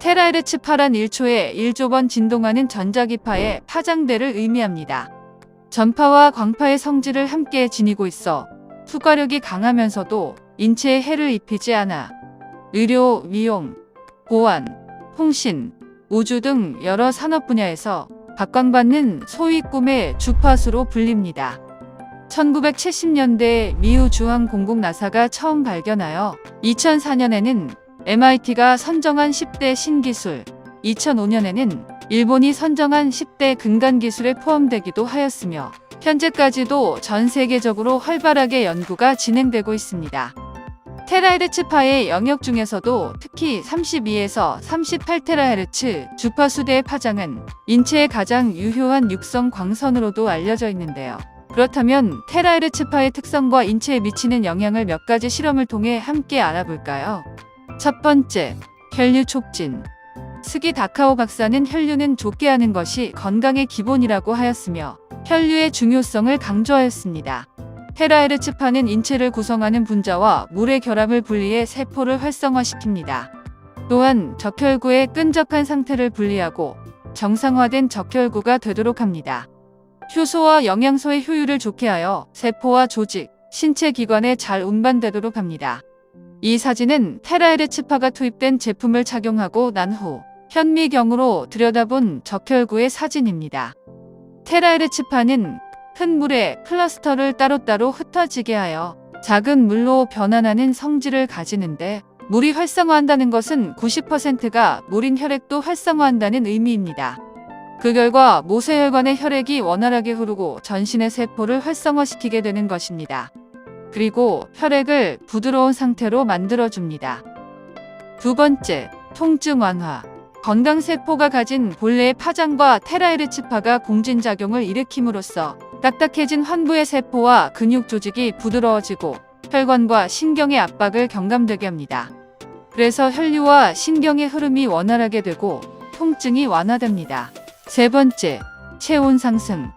테라헤르츠파란 1초에 1조 번 진동하는 전자기파의 파장대를 의미합니다. 전파와 광파의 성질을 함께 지니고 있어 투과력이 강하면서도 인체에 해를 입히지 않아 의료, 미용, 보안, 통신, 우주 등 여러 산업 분야에서 각광받는 소위 꿈의 주파수로 불립니다. 1970년대 미우 주항공국 나사가 처음 발견하여 2004년에는 MIT가 선정한 10대 신기술, 2005년에는 일본이 선정한 10대 근간 기술에 포함되기도 하였으며 현재까지도 전 세계적으로 활발하게 연구가 진행되고 있습니다. 테라헤르츠파의 영역 중에서도 특히 32에서 38테라헤르츠 주파수대의 파장은 인체에 가장 유효한 육성 광선으로도 알려져 있는데요. 그렇다면 테라헤르츠파의 특성과 인체에 미치는 영향을 몇 가지 실험을 통해 함께 알아볼까요? 첫 번째, 혈류 촉진. 스기 다카오 박사는 혈류는 좁게 하는 것이 건강의 기본이라고 하였으며 혈류의 중요성을 강조하였습니다. 테라헤르츠파는 인체를 구성하는 분자와 물의 결합을 분리해 세포를 활성화시킵니다. 또한 적혈구의 끈적한 상태를 분리하고 정상화된 적혈구가 되도록 합니다. 효소와 영양소의 효율을 좋게 하여 세포와 조직, 신체 기관에 잘 운반되도록 합니다. 이 사진은 테라헤르츠파가 투입된 제품을 착용하고 난 후 현미경으로 들여다본 적혈구의 사진입니다. 테라헤르츠파는 큰 물에 클러스터를 따로따로 흩어지게 하여 작은 물로 변환하는 성질을 가지는데 물이 활성화한다는 것은 90%가 물인 혈액도 활성화한다는 의미입니다. 그 결과 모세혈관의 혈액이 원활하게 흐르고 전신의 세포를 활성화시키게 되는 것입니다. 그리고 혈액을 부드러운 상태로 만들어줍니다. 두 번째, 통증 완화. 건강세포가 가진 본래의 파장과 테라헤르츠파가 공진작용을 일으킴으로써 딱딱해진 환부의 세포와 근육 조직이 부드러워지고 혈관과 신경의 압박을 경감되게 합니다. 그래서 혈류와 신경의 흐름이 원활하게 되고 통증이 완화됩니다. 세 번째, 체온 상승.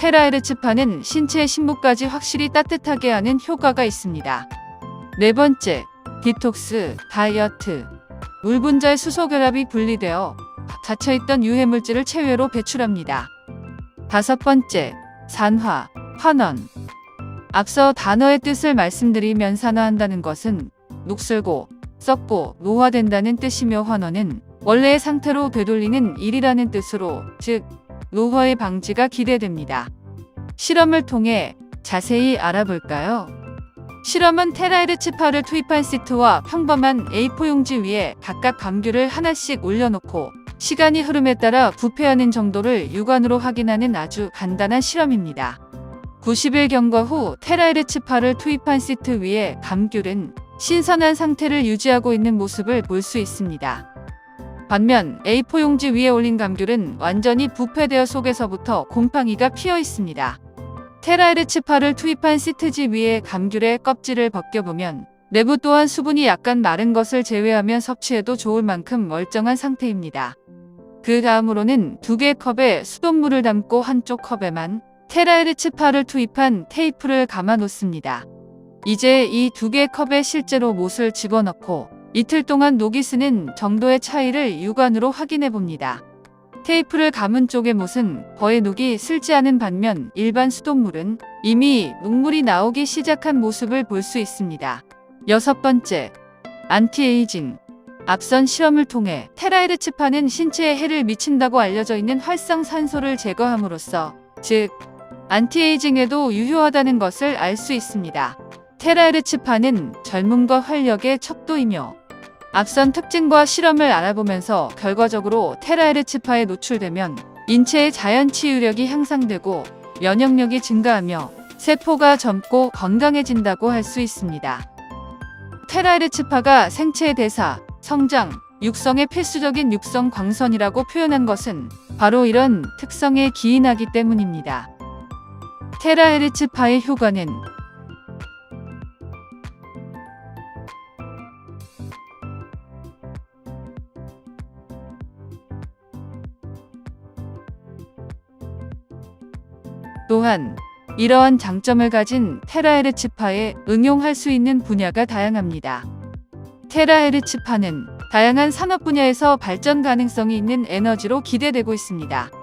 테라헤르츠파는 신체의 신부까지 확실히 따뜻하게 하는 효과가 있습니다. 네 번째, 디톡스, 다이어트. 물 분자의 수소 결합이 분리되어 닫혀있던 유해물질을 체외로 배출합니다. 다섯 번째, 산화, 환원. 앞서 단어의 뜻을 말씀드리면 산화한다는 것은 녹슬고 썩고 노화된다는 뜻이며 환원은 원래의 상태로 되돌리는 일이라는 뜻으로 즉 노화의 방지가 기대됩니다. 실험을 통해 자세히 알아볼까요? 실험은 테라헤르츠파를 투입한 시트와 평범한 A4 용지 위에 각각 감귤을 하나씩 올려놓고 시간이 흐름에 따라 부패하는 정도를 육안으로 확인하는 아주 간단한 실험입니다. 90일 경과 후 테라헤르츠파를 투입한 시트 위에 감귤은 신선한 상태를 유지하고 있는 모습을 볼 수 있습니다. 반면 A4 용지 위에 올린 감귤은 완전히 부패되어 속에서부터 곰팡이가 피어 있습니다. 테라헤르츠파를 투입한 시트지 위에 감귤의 껍질을 벗겨보면 내부 또한 수분이 약간 마른 것을 제외하면 섭취해도 좋을 만큼 멀쩡한 상태입니다. 그 다음으로는 두 개의 컵에 수돗물을 담고 한쪽 컵에만 테라헤르츠파를 투입한 테이프를 감아 놓습니다. 이제 이 두 개의 컵에 실제로 못을 집어넣고 이틀 동안 녹이 쓰는 정도의 차이를 육안으로 확인해 봅니다. 테이프를 감은 쪽의 못은 거의 녹이 슬지 않은 반면 일반 수돗물은 이미 녹물이 나오기 시작한 모습을 볼 수 있습니다. 여섯 번째, 안티에이징. 앞선 실험을 통해 테라헤르츠파는 신체에 해를 미친다고 알려져 있는 활성산소를 제거함으로써 즉 안티에이징에도 유효하다는 것을 알 수 있습니다. 테라헤르츠파는 젊음과 활력의 척도이며 앞선 특징과 실험을 알아보면서 결과적으로 테라헤르츠파에 노출되면 인체의 자연 치유력이 향상되고 면역력이 증가하며 세포가 젊고 건강해진다고 할 수 있습니다. 테라헤르츠파가 생체의 대사, 성장, 육성의 필수적인 육성 광선이라고 표현한 것은 바로 이런 특성에 기인하기 때문입니다. 테라헤르츠파의 효과는 또한 이러한 장점을 가진 테라헤르츠파에 응용할 수 있는 분야가 다양합니다. 테라헤르츠파는 다양한 산업 분야에서 발전 가능성이 있는 에너지로 기대되고 있습니다.